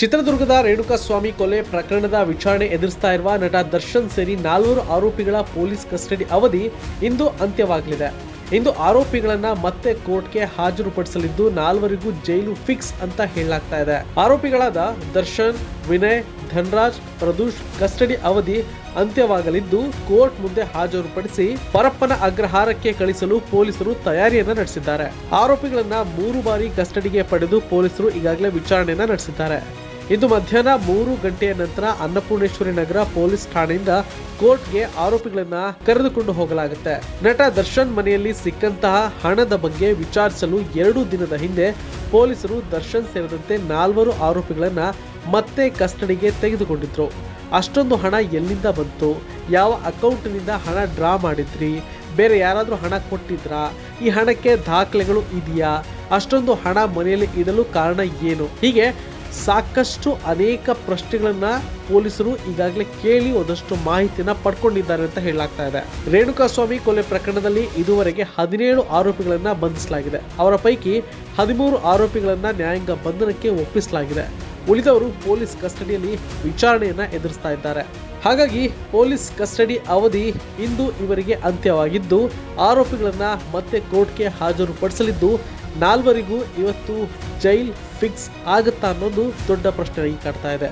ಚಿತ್ರದುರ್ಗದ ರೇಣುಕಾಸ್ವಾಮಿ ಕೊಲೆ ಪ್ರಕರಣದ ವಿಚಾರಣೆ ಎದುರಿಸ್ತಾ ಇರುವ ನಟ ದರ್ಶನ್ ಸೇರಿ ನಾಲ್ವರು ಆರೋಪಿಗಳ ಪೊಲೀಸ್ ಕಸ್ಟಡಿ ಅವಧಿ ಇಂದು ಅಂತ್ಯವಾಗಲಿದೆ. ಇಂದು ಆರೋಪಿಗಳನ್ನ ಮತ್ತೆ ಕೋರ್ಟ್ಗೆ ಹಾಜರುಪಡಿಸಲಿದ್ದು ನಾಲ್ವರಿಗೂ ಜೈಲು ಫಿಕ್ಸ್ ಅಂತ ಹೇಳಲಾಗ್ತಾ ಇದೆ. ಆರೋಪಿಗಳಾದ ದರ್ಶನ್, ವಿನಯ್, ಧನ್ರಾಜ್, ಪ್ರದೂಷ್ ಕಸ್ಟಡಿ ಅವಧಿ ಅಂತ್ಯವಾಗಲಿದ್ದು ಕೋರ್ಟ್ ಮುಂದೆ ಹಾಜರುಪಡಿಸಿ ಪರಪ್ಪನ ಅಗ್ರಹಾರಕ್ಕೆ ಕಳಿಸಲು ಪೊಲೀಸರು ತಯಾರಿಯನ್ನ ನಡೆಸಿದ್ದಾರೆ. ಆರೋಪಿಗಳನ್ನ ಮೂರು ಬಾರಿ ಕಸ್ಟಡಿಗೆ ಪಡೆದು ಪೊಲೀಸರು ಈಗಾಗಲೇ ವಿಚಾರಣೆಯನ್ನ ನಡೆಸಿದ್ದಾರೆ. ಇಂದು ಮಧ್ಯಾಹ್ನ ಮೂರು ಗಂಟೆಯ ನಂತರ ಅನ್ನಪೂರ್ಣೇಶ್ವರಿ ನಗರ ಪೊಲೀಸ್ ಠಾಣೆಯಿಂದ ಕೋರ್ಟ್ಗೆ ಆರೋಪಿಗಳನ್ನ ಕರೆದುಕೊಂಡು ಹೋಗಲಾಗುತ್ತೆ. ನಟ ದರ್ಶನ್ ಮನೆಯಲ್ಲಿ ಸಿಕ್ಕಂತಹ ಹಣದ ಬಗ್ಗೆ ವಿಚಾರಿಸಲು ಎರಡು ದಿನದ ಹಿಂದೆ ಪೊಲೀಸರು ದರ್ಶನ್ ಸೇರಿದಂತೆ ನಾಲ್ವರು ಆರೋಪಿಗಳನ್ನ ಮತ್ತೆ ಕಸ್ಟಡಿಗೆ ತೆಗೆದುಕೊಂಡಿದ್ರು. ಅಷ್ಟೊಂದು ಹಣ ಎಲ್ಲಿಂದ ಬಂತು? ಯಾವ ಅಕೌಂಟ್ನಿಂದ ಹಣ ಡ್ರಾ ಮಾಡಿದ್ರಿ? ಬೇರೆ ಯಾರಾದರೂ ಹಣ ಕೊಟ್ಟಿದ್ರಾ? ಈ ಹಣಕ್ಕೆ ದಾಖಲೆಗಳು ಇದೆಯಾ? ಅಷ್ಟೊಂದು ಹಣ ಮನೆಯಲ್ಲಿ ಇಡಲು ಕಾರಣ ಏನು? ಹೀಗೆ ಸಾಕಷ್ಟು ಅನೇಕ ಪ್ರಶ್ನೆಗಳನ್ನ ಪೊಲೀಸರು ಈಗಾಗಲೇ ಕೇಳಿ ಒಂದಷ್ಟು ಮಾಹಿತಿಯನ್ನ ಪಡ್ಕೊಂಡಿದ್ದಾರೆ ಅಂತ ಹೇಳಲಾಗ್ತಾ ಇದೆ. ರೇಣುಕಾಸ್ವಾಮಿ ಕೊಲೆ ಪ್ರಕರಣದಲ್ಲಿ ಇದುವರೆಗೆ ಹದಿನೇಳು ಆರೋಪಿಗಳನ್ನ ಬಂಧಿಸಲಾಗಿದೆ. ಅವರ ಪೈಕಿ ಹದಿಮೂರು ಆರೋಪಿಗಳನ್ನ ನ್ಯಾಯಾಂಗ ಬಂಧನಕ್ಕೆ ಒಪ್ಪಿಸಲಾಗಿದೆ. ಉಳಿದವರು ಪೊಲೀಸ್ ಕಸ್ಟಡಿಯಲ್ಲಿ ವಿಚಾರಣೆಯನ್ನ ಎದುರಿಸ್ತಾ ಇದ್ದಾರೆ. ಹಾಗಾಗಿ ಪೊಲೀಸ್ ಕಸ್ಟಡಿ ಅವಧಿ ಇಂದು ಇವರಿಗೆ ಅಂತ್ಯವಾಗಿದ್ದು, ಆರೋಪಿಗಳನ್ನ ಮತ್ತೆ ಕೋರ್ಟ್ಗೆ ಹಾಜರುಪಡಿಸಲಿದ್ದು, ನಾಲ್ವರಿಗೂ ಇವತ್ತು ಜೈಲ್ ಫಿಕ್ಸ್ ಆಗುತ್ತಾ ಅನ್ನೋದು ದೊಡ್ಡ ಪ್ರಶ್ನೆಯಾಗಿ ಕಾಡ್ತಾ ಇದೆ.